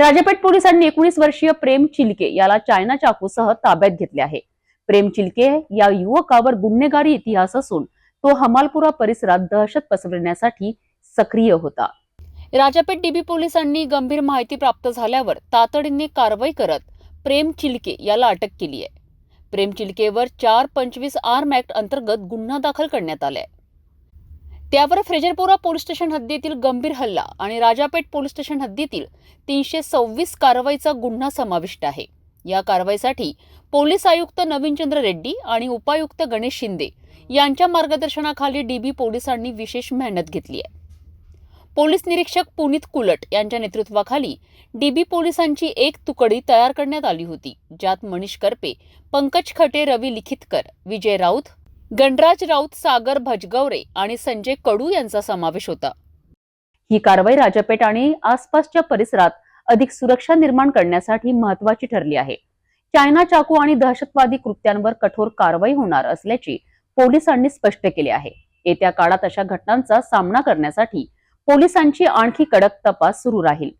राजापेठ पोलिसांनी एकोणीस वर्षीय प्रेम चिलके याला चायना चाकूसह ताब्यात घेतले आहे. प्रेम चिलके या युवकावर गुन्हेगारी इतिहास असून तो हमालपुरा परिसरात दहशत पसरविण्यासाठी सक्रिय होता. राजापेठ डीबी पोलिसांनी गंभीर माहिती प्राप्त झाल्यावर तातडीने कारवाई करत प्रेम चिलके याला अटक केली आहे. प्रेम चिलकेवर चार पंचवीस आर्म ऍक्ट अंतर्गत गुन्हा दाखल करण्यात आलाय. त्यावर फ्रेजरपोरा पोलीस स्टेशन हद्दीतील गंभीर हल्ला आणि राजापेठ पोलीस स्टेशन हद्दीतील तीनशे सव्वीस कारवाईचा गुन्हा समाविष्ट आहे. या कारवाईसाठी पोलीस आयुक्त नवीनचंद्र रेड्डी आणि उपायुक्त गणेश शिंदे यांच्या मार्गदर्शनाखाली डीबी पोलिसांनी विशेष मेहनत घेतली आहे. पोलीस निरीक्षक पुनीत कुलट यांच्या नेतृत्वाखाली डीबी पोलिसांची एक तुकडी तयार करण्यात आली होती ज्यात मनीष करपे पंकज खटे रवी लिखितकर विजय राऊत गणराज राऊत सागर भजगवरे आणि संजय कडू यांचा समावेश होता. ही कारवाई राजापेठ आणि आसपासच्या परिसरात अधिक सुरक्षा निर्माण करण्यासाठी महत्वाची ठरली आहे. चायना चाकू आणि दहशतवादी कृत्यांवर कठोर कारवाई होणार असल्याची पोलिसांनी स्पष्ट केले आहे. येत्या काळात अशा घटनांचा सामना करण्यासाठी पोलिसांची आणखी कडक तपास सुरू राहील.